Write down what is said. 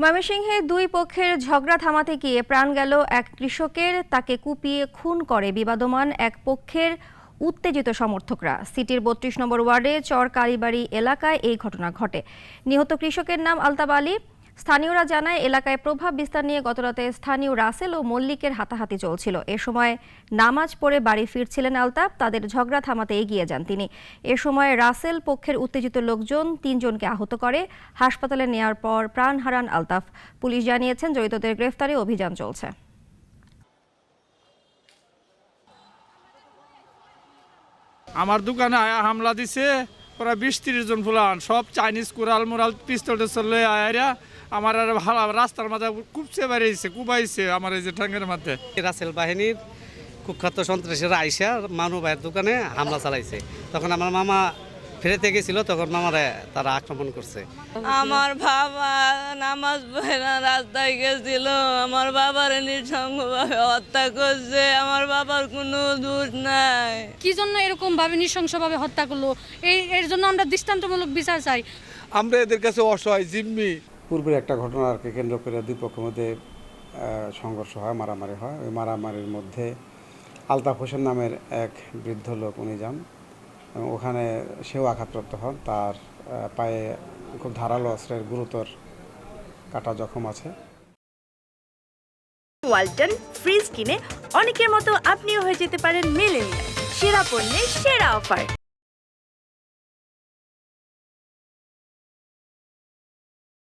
ময়মনসিংহে দুই পক্ষের ঝগড়া থামাতে গিয়ে প্রাণ গেল এক কৃষকের। তাকে কুপিয়ে খুন করে বিবাদমান এক পক্ষের উত্তেজিত সমর্থকরা। সিটির বত্রিশ নম্বর ওয়ার্ডে চর কালীবাড়ি এলাকায় এই ঘটনা ঘটে। নিহত কৃষকের নাম আলতাব আলী। স্থানীয়রা জানায়, এলাকায় প্রভাব বিস্তার নিয়ে গতরাতে স্থানীয় রাসেল ও মল্লিকের হাতাহাতি চলছিল। এ সময় নামাজ পড়ে বাড়ি ফিরছিলেন আলতাব তাদের ঝগড়া থামাতে এগিয়ে যান তিনি। এ সময় রাসেল পক্ষের উত্তেজিত লোকজন তিনজনকে আহত করে, হাসপাতালে নেওয়ার পর প্রাণ হারান আলতাফ। পুলিশ জানিয়েছেন, জড়িতদের গ্রেফতারে অভিযান চলছে। আমার দোকানে হামলা দিছে প্রায় বিশ তিরিশ জন ফুলান সব চাইনিজ কুরাল মুরাল পিস্তল টিস্তল লয়ে আয়া আমার আর ভালো রাস্তার মাঝে কুপছে বাড়িয়েছে কুবাইছে আমার এই যে ঠ্যাঙ্গের মধ্যে রাসেল বাহিনীর কুখ্যাত সন্ত্রাসীরা আইসা মানু ভাইয়ের দোকানে হামলা চালাইছে। তখন আমার মামা ফেরেতে গেছিল তখন মামারে তারা আক্রমণ করছে। আমার বাবা নামাজ পড়ে রাস্তায় গেছিল। আমার বাবার নিঃসঙ্গভাবে হত্যা করছে। আমার বাবার কোনো দোষ নাই। কি জন্য এরকম ভাবে নৃশংসভাবে হত্যা করল? এই এর জন্য আমরা দৃষ্টান্তমূলক বিচার চাই। আমরা এদের কাছে অসহায় জিম্মি। পূর্বের একটা ঘটনা আর ঘটনাকে কেন্দ্র করে দুই পক্ষের মধ্যে সংঘর্ষ হয় মারামারি হয়। ওই মারামারির মধ্যে আলতাফ হোসেন নামের এক বৃদ্ধ লোক উনি যান। ওখানে সেও আঘাতপ্রাপ্ত হন। তার পায়ে খুব ধারালো অস্ত্রের গুরুতর কাটা জখম আছে। ওয়ালটন ফ্রিজ কিনে অনেকের মতো আপনিও হয়ে যেতে পারেন মিলেনিয়াল। সেরা পণ্যের সেরা অফার।